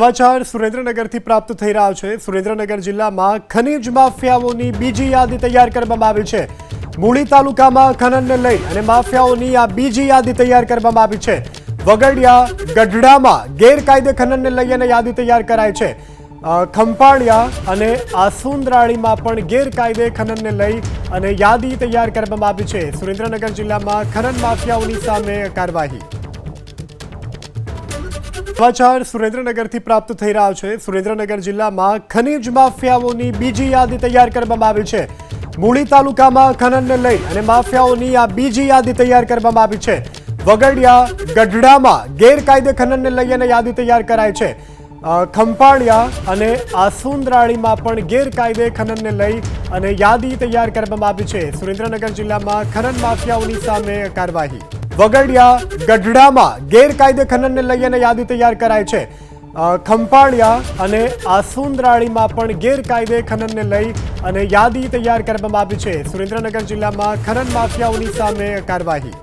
સમાચાર સુરેન્દ્રનગરથી પ્રાપ્ત થઈ રહ્યા છે. સુરેન્દ્રનગર જિલ્લામાં ખનીજ માફિયાઓની બીજી યાદી તૈયાર કરવામાં આવી છે. મૂળી તાલુકામાં ખનનને લઈ અને માફિયાઓની આ બીજી યાદી તૈયાર કરવામાં આવી છે. વગડિયા, ગઢડામાં ગેરકાયદે ખનનને લઈ અને યાદી તૈયાર કરાય છે. ખંપાળિયા અને આસુંદરાળીમાં પણ ગેરકાયદે ખનનને લઈ અને યાદી તૈયાર કરવામાં આવી છે. સુરેન્દ્રનગર જિલ્લામાં ખનન માફિયાઓની સામે કાર્યવાહી. સમાચાર સુરેન્દ્રનગરથી પ્રાપ્ત થઈ રહ્યા છે. સુરેન્દ્રનગર જિલ્લામાં ખનીજ માફિયાઓની બીજી યાદી તૈયાર કરવામાં આવી છે. મૂળી તાલુકામાં ખનનને લઈ અને માફિયાઓની આ બીજી યાદી તૈયાર કરવામાં આવી છે. વગડિયા, ગઢડામાં ગેરકાયદે ખનનને લઈ અને યાદી તૈયાર કરાય છે. ખંપાળિયા અને આસુંદરાળીમાં પણ ગેરકાયદે ખનનને લઈ અને યાદી તૈયાર કરવામાં આવી છે. સુરેન્દ્રનગર જિલ્લામાં ખનન માફિયાઓની સામે કાર્યવાહી. વગડિયા, ગઢડામાં ગેરકાયદે ખનનને લઈ અને યાદી તૈયાર કરાય છે. ખંપાળિયા અને આસુંદરાળીમાં પણ ગેરકાયદે ખનનને લઈ અને યાદી તૈયાર કરવામાં આવી છે. સુરેન્દ્રનગર જિલ્લામાં ખનન માફિયાઓની સામે કાર્યવાહી.